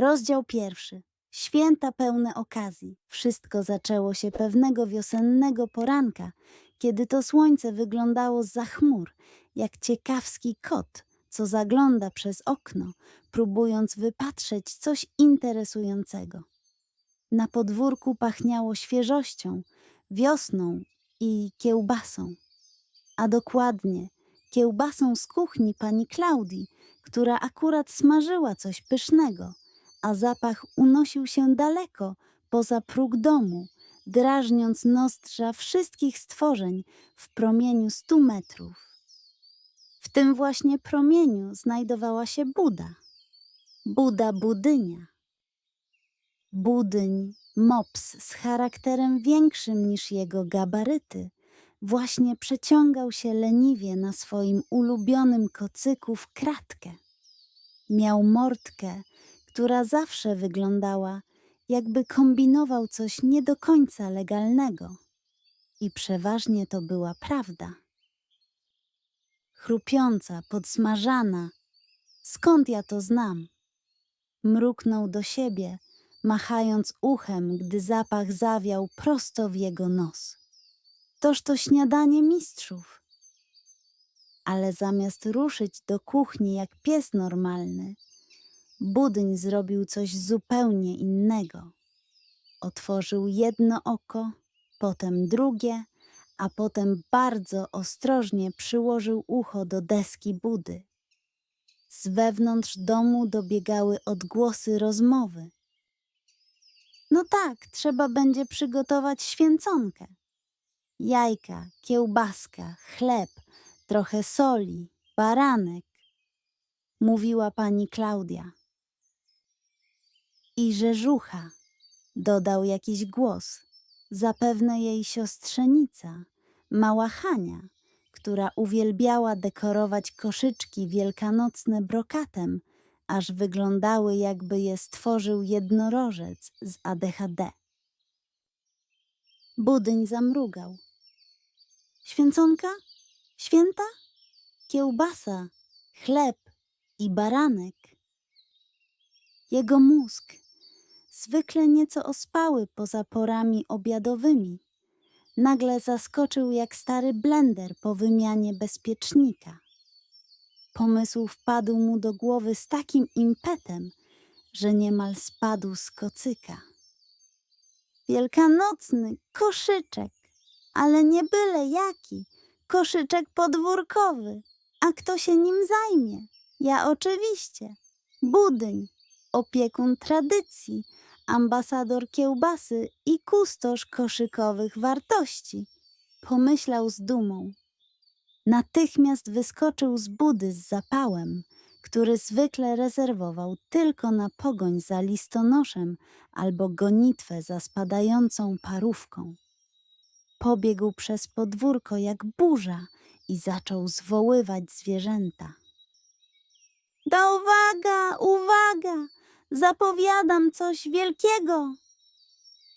Rozdział pierwszy. Święta pełne okazji. Wszystko zaczęło się pewnego wiosennego poranka, kiedy to słońce wyglądało za chmur, jak ciekawski kot, co zagląda przez okno, próbując wypatrzeć coś interesującego. Na podwórku pachniało świeżością, wiosną i kiełbasą, a dokładnie kiełbasą z kuchni pani Klaudii, która akurat smażyła coś pysznego, a zapach unosił się daleko poza próg domu, drażniąc nozdrza wszystkich stworzeń w promieniu stu metrów. W tym właśnie promieniu znajdowała się Buda. Buda Budynia. Budyń, mops z charakterem większym niż jego gabaryty, właśnie przeciągał się leniwie na swoim ulubionym kocyku w kratkę. Miał mordkę, która zawsze wyglądała, jakby kombinował coś nie do końca legalnego. I przeważnie to była prawda. Chrupiąca, podsmażana. Skąd ja to znam? Mruknął do siebie, machając uchem, gdy zapach zawiał prosto w jego nos. Toż to śniadanie mistrzów. Ale zamiast ruszyć do kuchni jak pies normalny, Budyń zrobił coś zupełnie innego. Otworzył jedno oko, potem drugie, a potem bardzo ostrożnie przyłożył ucho do deski Budy. Z wewnątrz domu dobiegały odgłosy rozmowy. No tak, trzeba będzie przygotować święconkę. Jajka, kiełbaska, chleb, trochę soli, baranek, mówiła pani Klaudia. I rzeżucha, dodał jakiś głos, zapewne jej siostrzenica, mała Hania, która uwielbiała dekorować koszyczki wielkanocne brokatem, aż wyglądały jakby je stworzył jednorożec z ADHD. Budyń zamrugał. Święconka? Święta? Kiełbasa, chleb i baranek. Jego mózg, zwykle nieco ospały poza porami obiadowymi, nagle zaskoczył jak stary blender po wymianie bezpiecznika. Pomysł wpadł mu do głowy z takim impetem, że niemal spadł z kocyka. Wielkanocny koszyczek, ale nie byle jaki, koszyczek podwórkowy. A kto się nim zajmie? Ja oczywiście. Budyń, opiekun tradycji, ambasador kiełbasy i kustosz koszykowych wartości. Pomyślał z dumą. Natychmiast wyskoczył z budy z zapałem, który zwykle rezerwował tylko na pogoń za listonoszem albo gonitwę za spadającą parówką. Pobiegł przez podwórko jak burza i zaczął zwoływać zwierzęta. Uwaga, uwaga! Zapowiadam coś wielkiego!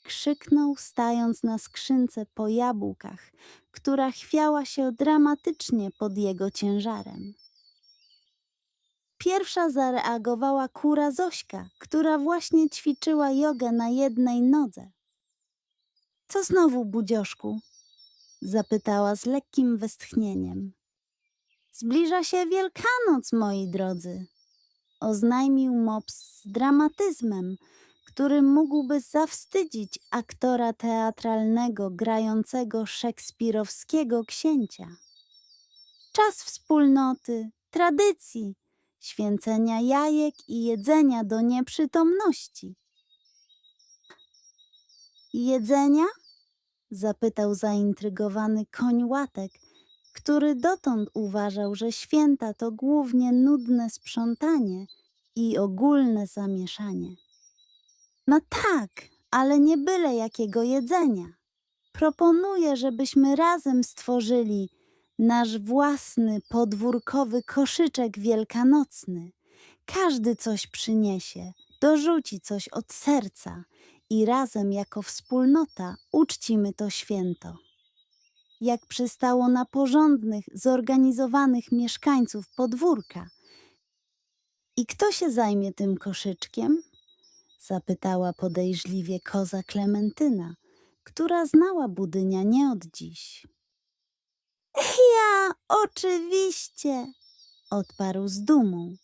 Krzyknął, stając na skrzynce po jabłkach, która chwiała się dramatycznie pod jego ciężarem. Pierwsza zareagowała kura Zośka, która właśnie ćwiczyła jogę na jednej nodze. Co znowu, budzioszku? zapytała z lekkim westchnieniem. Zbliża się Wielkanoc, moi drodzy, oznajmił mops z dramatyzmem, który mógłby zawstydzić aktora teatralnego grającego szekspirowskiego księcia. Czas wspólnoty, tradycji, święcenia jajek i jedzenia do nieprzytomności. Jedzenia? zapytał zaintrygowany koń łatek, który dotąd uważał, że święta to głównie nudne sprzątanie i ogólne zamieszanie. No tak, ale nie byle jakiego jedzenia. Proponuję, żebyśmy razem stworzyli nasz własny podwórkowy koszyczek wielkanocny. Każdy coś przyniesie, dorzuci coś od serca i razem jako wspólnota uczcimy to święto. Jak przystało na porządnych, zorganizowanych mieszkańców podwórka. I kto się zajmie tym koszyczkiem? Zapytała podejrzliwie koza Klementyna, która znała budynia nie od dziś. Ja, oczywiście, odparł z dumą.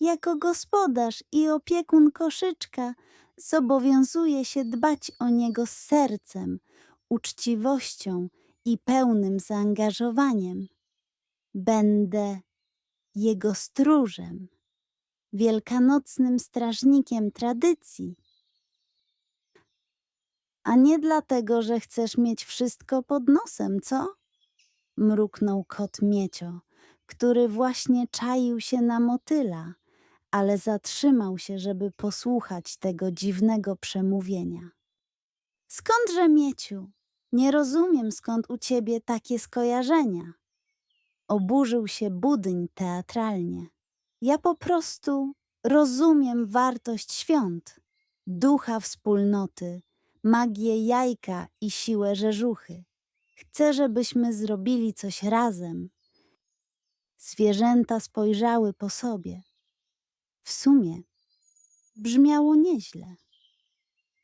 Jako gospodarz i opiekun koszyczka zobowiązuję się dbać o niego z sercem, uczciwością i pełnym zaangażowaniem. Będę jego stróżem, wielkanocnym strażnikiem tradycji. A nie dlatego, że chcesz mieć wszystko pod nosem, co? Mruknął kot Miecio, który właśnie czaił się na motyla, ale zatrzymał się, żeby posłuchać tego dziwnego przemówienia. Skądże, Mieciu? Nie rozumiem, skąd u ciebie takie skojarzenia. Oburzył się budyń teatralnie. Ja po prostu rozumiem wartość świąt, ducha wspólnoty, magię jajka i siłę rzeżuchy. Chcę, żebyśmy zrobili coś razem. Zwierzęta spojrzały po sobie. W sumie brzmiało nieźle.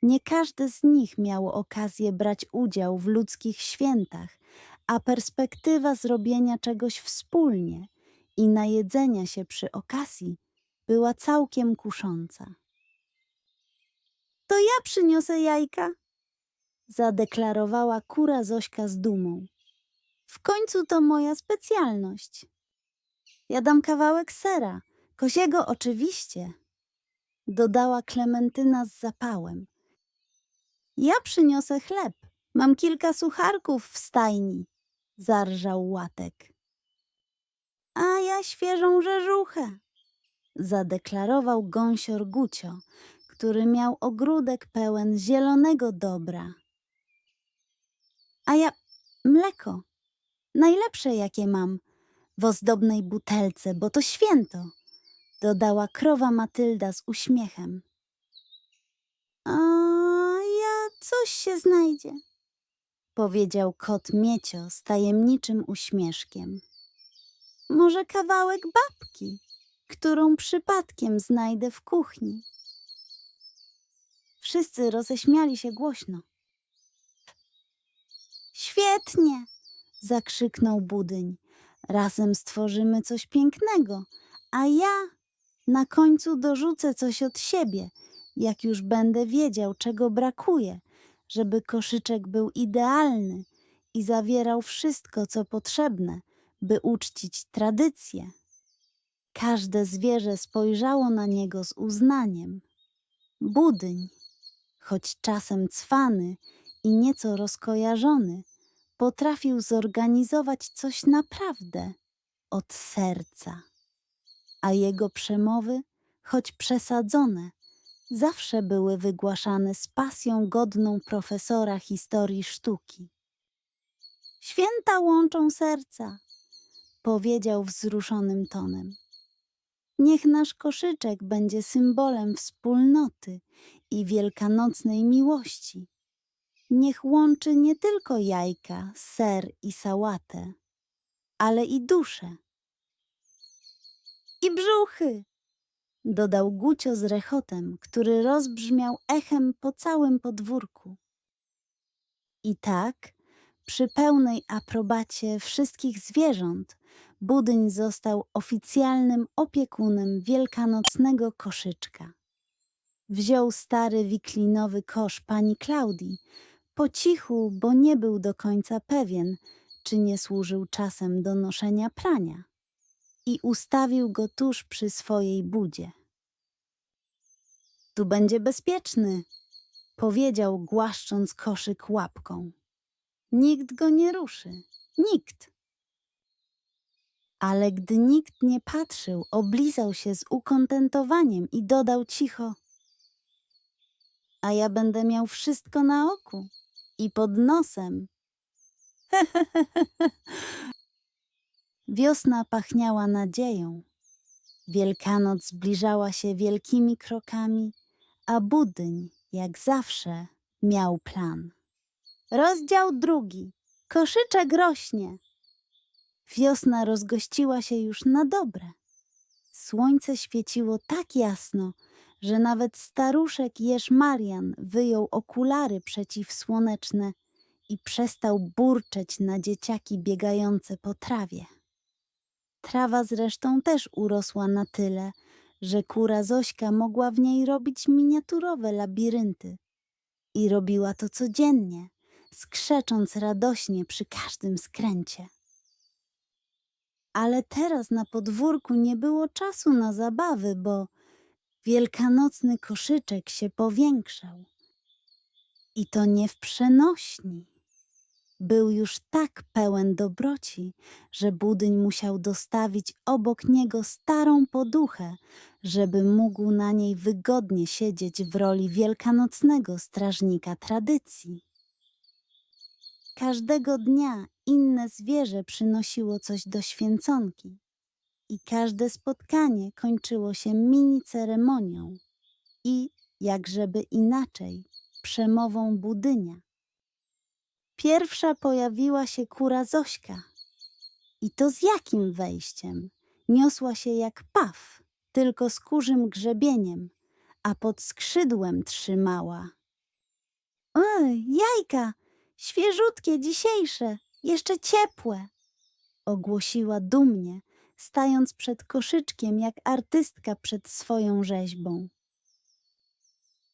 Nie każde z nich miało okazję brać udział w ludzkich świętach, a perspektywa zrobienia czegoś wspólnie i najedzenia się przy okazji była całkiem kusząca. To ja przyniosę jajka, zadeklarowała kura Zośka z dumą. W końcu to moja specjalność. Ja dam kawałek sera, koziego oczywiście, dodała Klementyna z zapałem. Ja przyniosę chleb, mam kilka sucharków w stajni, zarżał łatek. A ja świeżą rzeżuchę, zadeklarował gąsior Gucio, który miał ogródek pełen zielonego dobra. A ja mleko, najlepsze jakie mam, w ozdobnej butelce, bo to święto, dodała krowa Matylda z uśmiechem. A ja coś się znajdzie, powiedział kot Miecio z tajemniczym uśmieszkiem. Może kawałek babki, którą przypadkiem znajdę w kuchni. Wszyscy roześmiali się głośno. Świetnie! zakrzyknął budyń. Razem stworzymy coś pięknego, a ja na końcu dorzucę coś od siebie, jak już będę wiedział, czego brakuje, żeby koszyczek był idealny i zawierał wszystko, co potrzebne, by uczcić tradycję. Każde zwierzę spojrzało na niego z uznaniem. Budyń, choć czasem cwany i nieco rozkojarzony, potrafił zorganizować coś naprawdę od serca. A jego przemowy, choć przesadzone, zawsze były wygłaszane z pasją godną profesora historii sztuki. Święta łączą serca, powiedział wzruszonym tonem. Niech nasz koszyczek będzie symbolem wspólnoty i wielkanocnej miłości. Niech łączy nie tylko jajka, ser i sałatę, ale i duszę. I brzuchy, dodał Gucio z rechotem, który rozbrzmiał echem po całym podwórku. I tak, przy pełnej aprobacie wszystkich zwierząt, Budyń został oficjalnym opiekunem wielkanocnego koszyczka. Wziął stary wiklinowy kosz pani Klaudii, po cichu, bo nie był do końca pewien, czy nie służył czasem do noszenia prania, i ustawił go tuż przy swojej budzie. Tu będzie bezpieczny, powiedział, głaszcząc koszyk łapką. Nikt go nie ruszy, nikt. Ale gdy nikt nie patrzył, oblizał się z ukontentowaniem i dodał cicho: A ja będę miał wszystko na oku i pod nosem. Wiosna pachniała nadzieją. Wielkanoc zbliżała się wielkimi krokami, a budyń, jak zawsze, miał plan. Rozdział drugi. Koszyczek rośnie. Wiosna rozgościła się już na dobre. Słońce świeciło tak jasno, że nawet staruszek Jerz Marian wyjął okulary przeciwsłoneczne i przestał burczeć na dzieciaki biegające po trawie. Trawa zresztą też urosła na tyle, że kura Zośka mogła w niej robić miniaturowe labirynty. I robiła to codziennie, skrzecząc radośnie przy każdym skręcie. Ale teraz na podwórku nie było czasu na zabawy, bo wielkanocny koszyczek się powiększał. I to nie w przenośni. Był już tak pełen dobroci, że budyń musiał dostawić obok niego starą poduchę, żeby mógł na niej wygodnie siedzieć w roli wielkanocnego strażnika tradycji. Każdego dnia inne zwierzę przynosiło coś do święconki i każde spotkanie kończyło się mini ceremonią i, jakżeby inaczej, przemową budynia. Pierwsza pojawiła się kura Zośka. I to z jakim wejściem? Niosła się jak paw, tylko z kurzym grzebieniem, a pod skrzydłem trzymała. Oj, jajka! Świeżutkie, dzisiejsze, jeszcze ciepłe! Ogłosiła dumnie, stając przed koszyczkiem jak artystka przed swoją rzeźbą.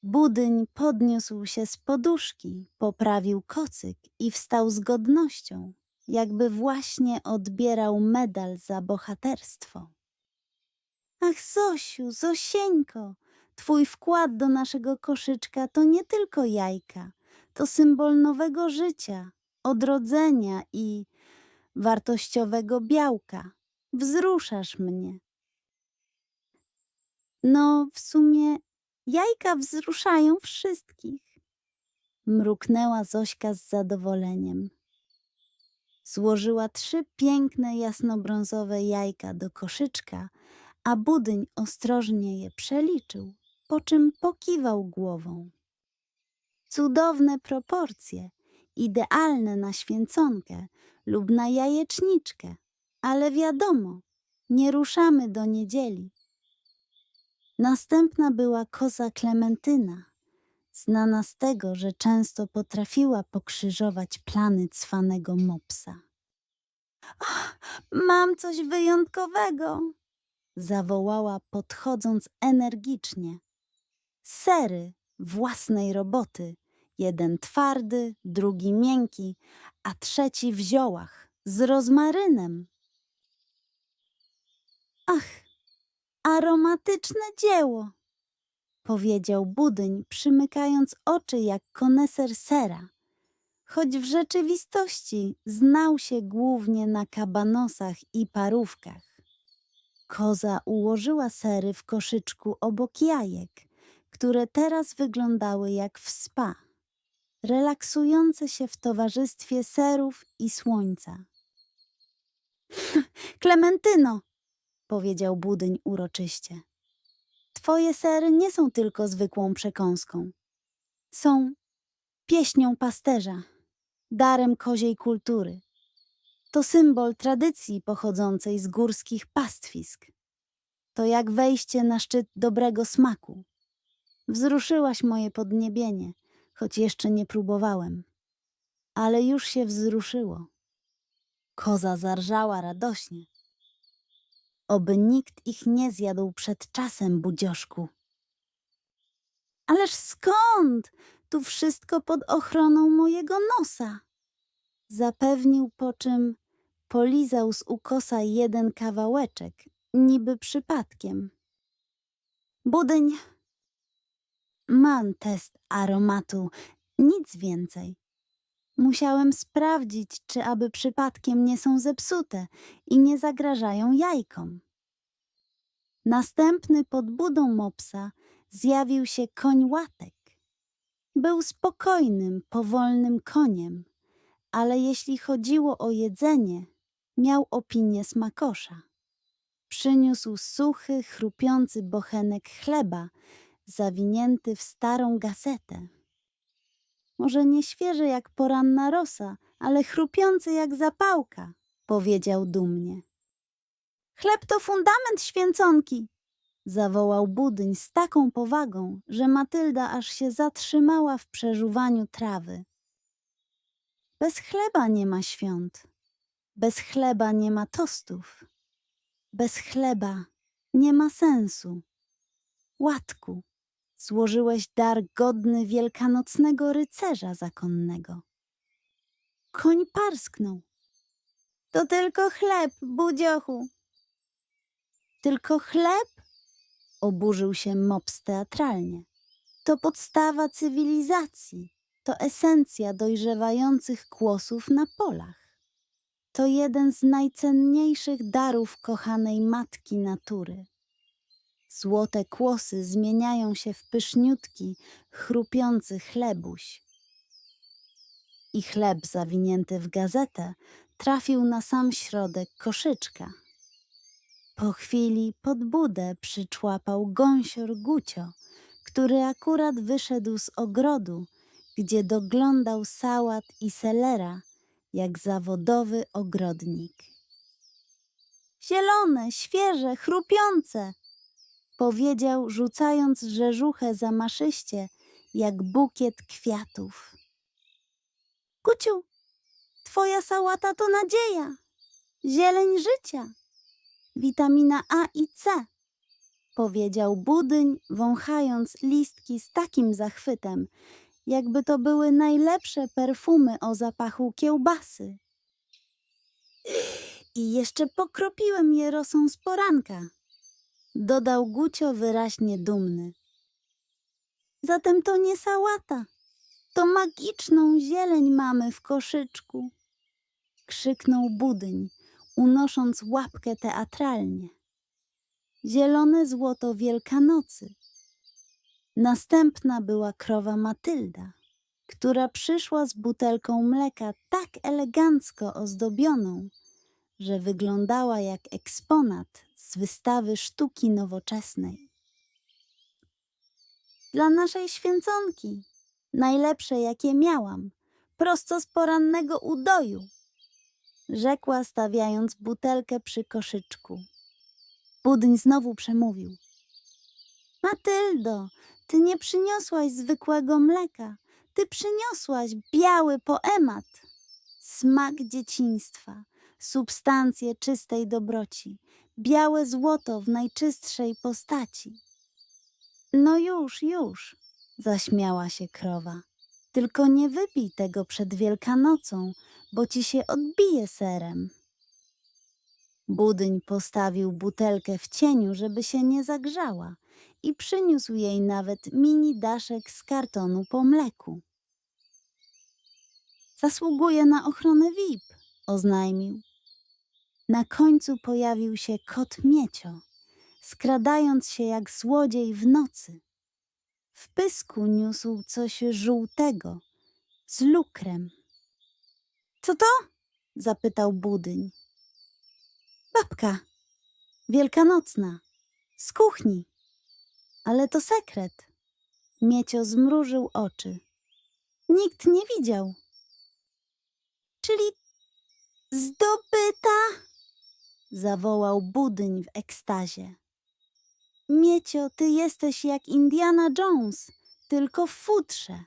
Budyń podniósł się z poduszki, poprawił kocyk i wstał z godnością, jakby właśnie odbierał medal za bohaterstwo. Ach, Zosiu, Zosieńko, twój wkład do naszego koszyczka to nie tylko jajka, to symbol nowego życia, odrodzenia i wartościowego białka. Wzruszasz mnie. No, w sumie Jajka wzruszają wszystkich. Mruknęła Zośka z zadowoleniem. Złożyła trzy piękne jasnobrązowe jajka do koszyczka, a budyń ostrożnie je przeliczył, po czym pokiwał głową. Cudowne proporcje, idealne na święconkę lub na jajeczniczkę, ale wiadomo, nie ruszamy do niedzieli. Następna była koza Klementyna, znana z tego, że często potrafiła pokrzyżować plany cwanego mopsa. "Och, Mam coś wyjątkowego! zawołała, podchodząc energicznie. Sery własnej roboty, jeden twardy, drugi miękki, a trzeci w ziołach, z rozmarynem. Ach, aromatyczne dzieło, powiedział budyń, przymykając oczy jak koneser sera, choć w rzeczywistości znał się głównie na kabanosach i parówkach. Koza ułożyła sery w koszyczku obok jajek, które teraz wyglądały jak w spa, relaksujące się w towarzystwie serów i słońca. Klementyno, powiedział budyń uroczyście. Twoje sery nie są tylko zwykłą przekąską. Są pieśnią pasterza, darem koziej kultury. To symbol tradycji pochodzącej z górskich pastwisk. To jak wejście na szczyt dobrego smaku. Wzruszyłaś moje podniebienie, choć jeszcze nie próbowałem. Ale już się wzruszyło. Koza zarżała radośnie. Oby nikt ich nie zjadł przed czasem, budzioszku. Ależ skąd? Tu wszystko pod ochroną mojego nosa. Zapewnił, po czym polizał z ukosa jeden kawałeczek, niby przypadkiem. Budyń. Mam test aromatu, nic więcej. Musiałem sprawdzić, czy aby przypadkiem nie są zepsute i nie zagrażają jajkom. Następny pod budą mopsa zjawił się koń łatek. Był spokojnym, powolnym koniem, ale jeśli chodziło o jedzenie, miał opinię smakosza. Przyniósł suchy, chrupiący bochenek chleba, zawinięty w starą gazetę. Może nie świeży jak poranna rosa, ale chrupiący jak zapałka, powiedział dumnie. Chleb to fundament święconki, Zawołał budyń z taką powagą, że Matylda aż się zatrzymała w przeżuwaniu trawy. Bez chleba nie ma świąt, bez chleba nie ma tostów, bez chleba nie ma sensu. Łatku, złożyłeś dar godny wielkanocnego rycerza zakonnego. Koń parsknął. To tylko chleb, budziochu. Tylko chleb? Oburzył się mops teatralnie. To podstawa cywilizacji. To esencja dojrzewających kłosów na polach. To jeden z najcenniejszych darów kochanej matki natury. Złote kłosy zmieniają się w pyszniutki, chrupiący chlebuś. I chleb zawinięty w gazetę trafił na sam środek koszyczka. Po chwili pod budę przyczłapał gąsior Gucio, który akurat wyszedł z ogrodu, gdzie doglądał sałat i selera jak zawodowy ogrodnik. Zielone, świeże, chrupiące, powiedział, rzucając rzeżuchę zamaszyście, jak bukiet kwiatów. Guciu, twoja sałata to nadzieja, zieleń życia, witamina A i C, powiedział budyń, wąchając listki z takim zachwytem, jakby to były najlepsze perfumy o zapachu kiełbasy. I jeszcze pokropiłem je rosą z poranka, dodał Gucio wyraźnie dumny. Zatem to nie sałata, to magiczną zieleń mamy w koszyczku, krzyknął budyń, unosząc łapkę teatralnie. Zielone złoto Wielkanocy. Następna była krowa Matylda, która przyszła z butelką mleka tak elegancko ozdobioną, że wyglądała jak eksponat z wystawy sztuki nowoczesnej. Dla naszej święconki, najlepsze jakie miałam, prosto z porannego udoju, rzekła stawiając butelkę przy koszyczku. Budyń znowu przemówił. Matyldo, ty nie przyniosłaś zwykłego mleka, ty przyniosłaś biały poemat, smak dzieciństwa, substancję czystej dobroci, białe złoto w najczystszej postaci. No już, już, zaśmiała się krowa. Tylko nie wypij tego przed Wielkanocą, bo ci się odbije serem. Budyń postawił butelkę w cieniu, żeby się nie zagrzała i przyniósł jej nawet mini daszek z kartonu po mleku. Zasługuje na ochronę VIP, oznajmił. Na końcu pojawił się kot Miecio, skradając się jak złodziej w nocy. W pysku niósł coś żółtego, z lukrem. Co to? zapytał budyń. Babka, wielkanocna, z kuchni. Ale to sekret. Miecio zmrużył oczy. Nikt nie widział. Czyli zdobyta? Zawołał budyń w ekstazie. Miecio, ty jesteś jak Indiana Jones, tylko w futrze.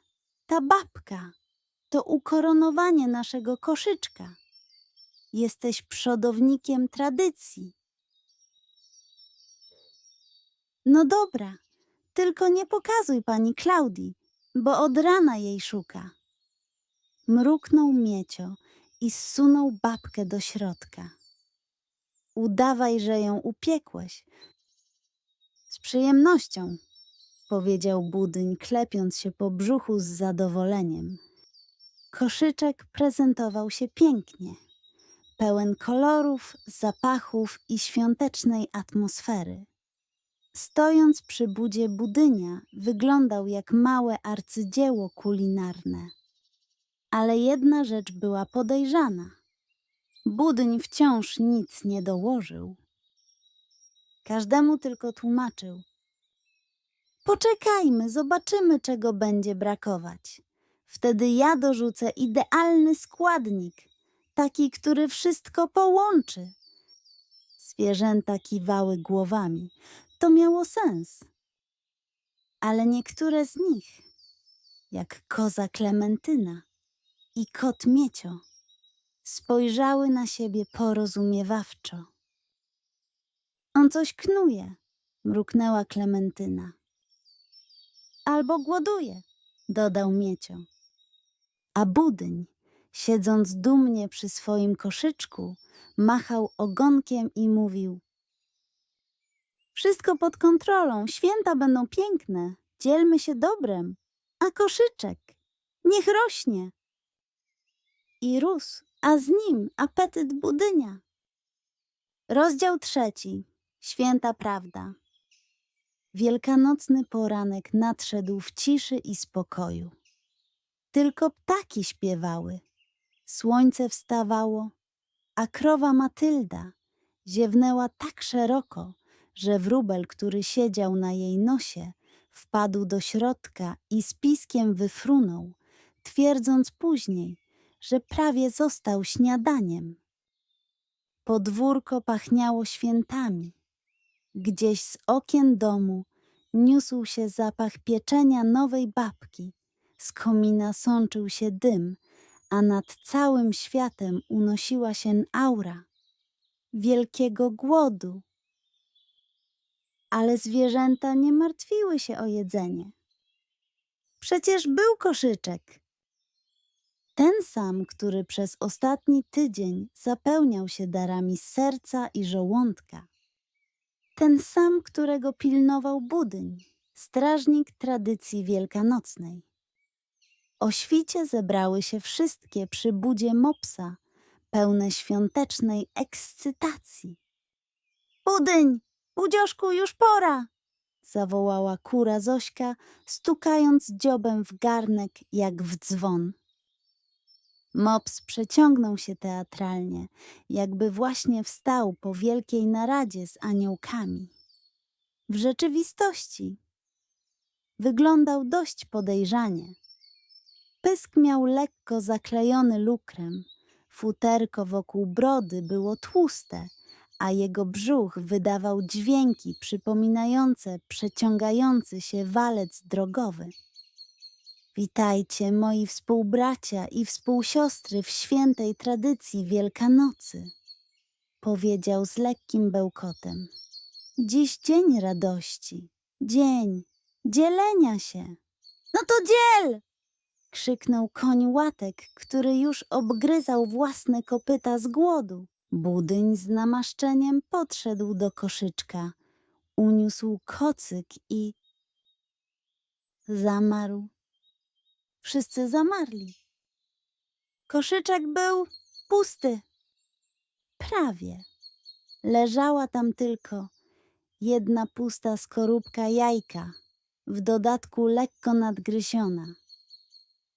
Ta babka to ukoronowanie naszego koszyczka. Jesteś przodownikiem tradycji. No dobra, tylko nie pokazuj pani Klaudii, bo od rana jej szuka. Mruknął Miecio i zsunął babkę do środka. Udawaj, że ją upiekłeś. Z przyjemnością, powiedział budyń, klepiąc się po brzuchu z zadowoleniem. Koszyczek prezentował się pięknie, pełen kolorów, zapachów i świątecznej atmosfery. Stojąc przy budzie budynia, wyglądał jak małe arcydzieło kulinarne. Ale jedna rzecz była podejrzana. Budyń wciąż nic nie dołożył. Każdemu tylko tłumaczył. Poczekajmy, zobaczymy, czego będzie brakować. Wtedy ja dorzucę idealny składnik, taki, który wszystko połączy. Zwierzęta kiwały głowami. to miało sens. Ale niektóre z nich, jak koza Klementyna i kot Miecio, spojrzały na siebie porozumiewawczo. On coś knuje, mruknęła Klementyna. Albo głoduje, dodał Miecio. A budyń, siedząc dumnie przy swoim koszyczku, machał ogonkiem i mówił: Wszystko pod kontrolą, święta będą piękne, dzielmy się dobrem, a koszyczek niech rośnie. I rósł, a z nim apetyt budynia. Rozdział trzeci. Święta prawda. Wielkanocny poranek nadszedł w ciszy i spokoju. Tylko ptaki śpiewały, słońce wstawało, a krowa Matylda ziewnęła tak szeroko, że wróbel, który siedział na jej nosie, wpadł do środka i z piskiem wyfrunął, twierdząc później, że prawie został śniadaniem. Podwórko pachniało świętami. Gdzieś z okien domu niósł się zapach pieczenia nowej babki. Z komina sączył się dym, a nad całym światem unosiła się aura wielkiego głodu. Ale zwierzęta nie martwiły się o jedzenie. Przecież był koszyczek. Ten sam, który przez ostatni tydzień zapełniał się darami serca i żołądka. Ten sam, którego pilnował budyń, strażnik tradycji wielkanocnej. O świcie zebrały się wszystkie przy budzie mopsa, pełne świątecznej ekscytacji. Budyń, budzioszku, już pora! zawołała kura Zośka, stukając dziobem w garnek jak w dzwon. Mops przeciągnął się teatralnie, jakby właśnie wstał po wielkiej naradzie z aniołkami. W rzeczywistości wyglądał dość podejrzanie. Pysk miał lekko zaklejony lukrem, futerko wokół brody było tłuste, a jego brzuch wydawał dźwięki przypominające przeciągający się walec drogowy. Witajcie, moi współbracia i współsiostry w świętej tradycji Wielkanocy, powiedział z lekkim bełkotem. Dziś dzień radości, dzień dzielenia się. No to dziel! krzyknął koń łatek, który już obgryzał własne kopyta z głodu. Budyń z namaszczeniem podszedł do koszyczka, uniósł kocyk i zamarł. Wszyscy zamarli. Koszyczek był pusty. Prawie. Leżała tam tylko jedna pusta skorupka jajka, w dodatku lekko nadgryziona.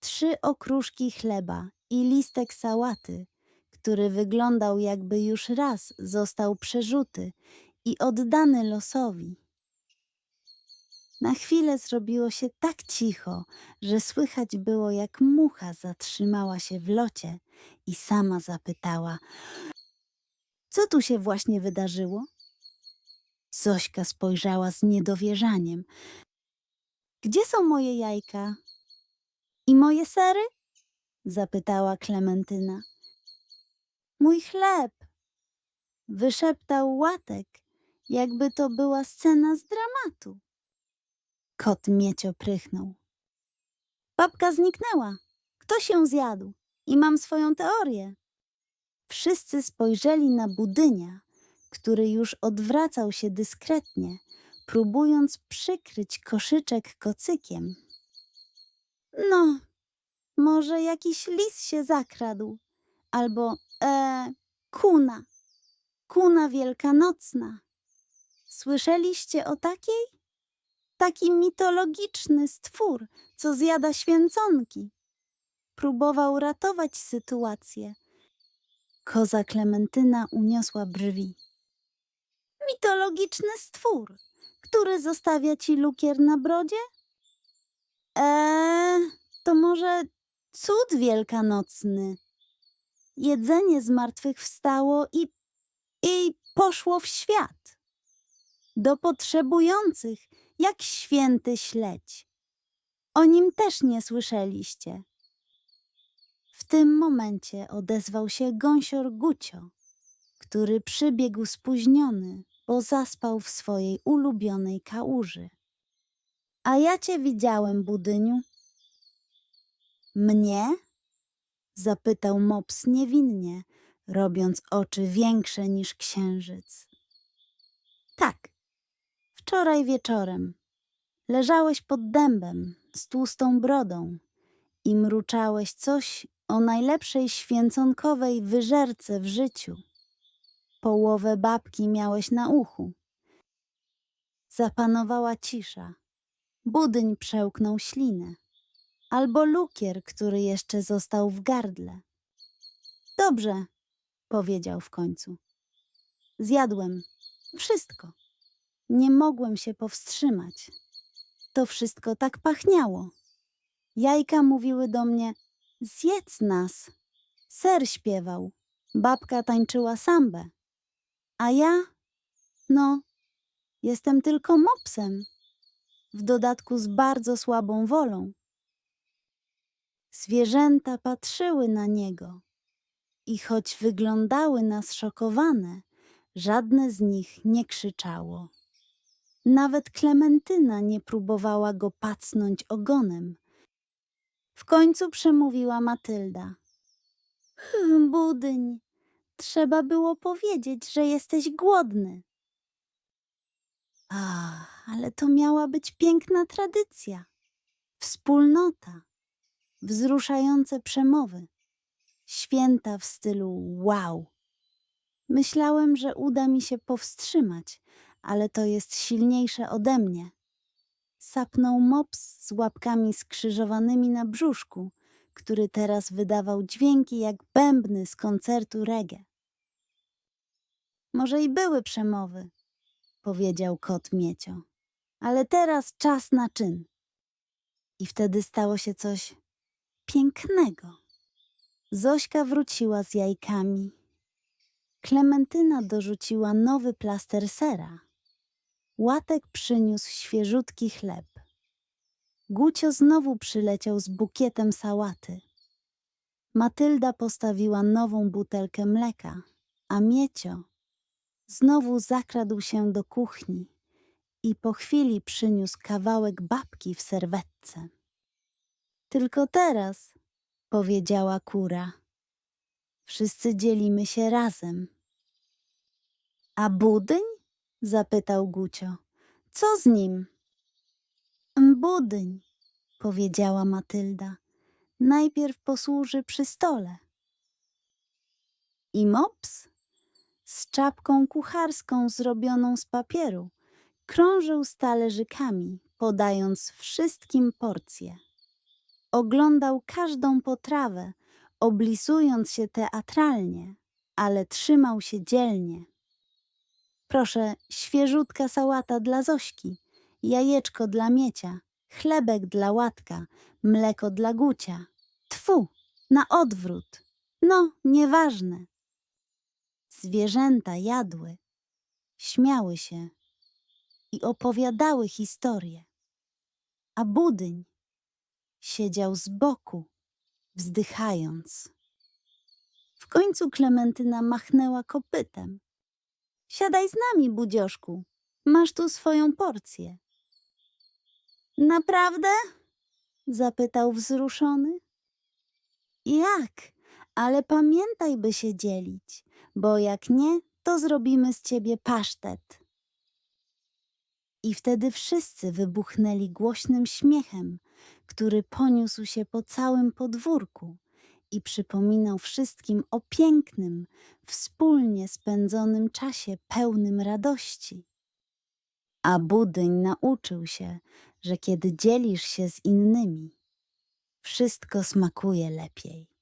Trzy okruszki chleba i listek sałaty, który wyglądał jakby już raz został przerzuty i oddany losowi. Na chwilę zrobiło się tak cicho, że słychać było, jak mucha zatrzymała się w locie i sama zapytała: Co tu się właśnie wydarzyło? Zośka spojrzała z niedowierzaniem. Gdzie są moje jajka? I moje sery? zapytała Klementyna. Mój chleb! wyszeptał łatek, jakby to była scena z dramatu. Kot miecio prychnął. Babka zniknęła. Ktoś ją zjadł. I mam swoją teorię. Wszyscy spojrzeli na budynia, który już odwracał się dyskretnie, próbując przykryć koszyczek kocykiem. No, może jakiś lis się zakradł, albo, e, kuna, kuna wielkanocna. Słyszeliście o takiej? Taki mitologiczny stwór, co zjada święconki. Próbował ratować sytuację. Koza Klementyna uniosła brwi. Mitologiczny stwór, który zostawia ci lukier na brodzie? Eee, to może cud wielkanocny. Jedzenie zmartwychwstało i, i poszło w świat. do potrzebujących, jak święty śledź. O nim też nie słyszeliście. W tym momencie odezwał się gąsior Gucio, który przybiegł spóźniony, bo zaspał w swojej ulubionej kałuży. A ja cię widziałem, budyniu. Mnie? zapytał mops niewinnie, robiąc oczy większe niż księżyc. Wczoraj wieczorem. Leżałeś pod dębem z tłustą brodą i mruczałeś coś o najlepszej święconkowej wyżerce w życiu. Połowę babki miałeś na uchu. Zapanowała cisza. Budyń przełknął ślinę. Albo lukier, który jeszcze został w gardle. Dobrze, powiedział w końcu. Zjadłem wszystko. Nie mogłem się powstrzymać. To wszystko tak pachniało. Jajka mówiły do mnie: Zjedz nas. Ser śpiewał. Babka tańczyła sambę. A ja? No, jestem tylko mopsem. W dodatku z bardzo słabą wolą. Zwierzęta patrzyły na niego i choć wyglądały na zszokowane, żadne z nich nie krzyczało. Nawet Klementyna nie próbowała go pacnąć ogonem. W końcu przemówiła Matylda. "Hm, Budyń, trzeba było powiedzieć, że jesteś głodny. A, ale to miała być piękna tradycja. Wspólnota, wzruszające przemowy, święta w stylu wow. Myślałem, że uda mi się powstrzymać, ale to jest silniejsze ode mnie. Sapnął mops z łapkami skrzyżowanymi na brzuszku, który teraz wydawał dźwięki jak bębny z koncertu reggae. Może i były przemowy, powiedział kot Miecio, ale teraz czas na czyn. I wtedy stało się coś pięknego. Zośka wróciła z jajkami. Klementyna dorzuciła nowy plaster sera. Łatek przyniósł świeżutki chleb. Gucio znowu przyleciał z bukietem sałaty. Matylda postawiła nową butelkę mleka, a Miecio znowu zakradł się do kuchni i po chwili przyniósł kawałek babki w serwetce. Tylko teraz, powiedziała kura, wszyscy dzielimy się razem. A budyń? Zapytał Gucio. Co z nim? Budyń, powiedziała Matylda. Najpierw posłuży przy stole. I mops? Z czapką kucharską zrobioną z papieru krążył z talerzykami, podając wszystkim porcje. Oglądał każdą potrawę, oblisując się teatralnie, ale trzymał się dzielnie. Proszę, świeżutka sałata dla Zośki, jajeczko dla Miecia, chlebek dla Łatka, mleko dla Gucia. Tfu, na odwrót. No, nieważne. Zwierzęta jadły, śmiały się i opowiadały historie. A budyń siedział z boku, wzdychając. W końcu Klementyna machnęła kopytem. Siadaj z nami, budzioszku. Masz tu swoją porcję. Naprawdę? zapytał wzruszony. Jak? Ale pamiętaj, by się dzielić, bo jak nie, to zrobimy z ciebie pasztet. I wtedy wszyscy wybuchnęli głośnym śmiechem, który poniósł się po całym podwórku i przypominał wszystkim o pięknym, wspólnie spędzonym czasie pełnym radości. A budyń nauczył się, że kiedy dzielisz się z innymi, wszystko smakuje lepiej.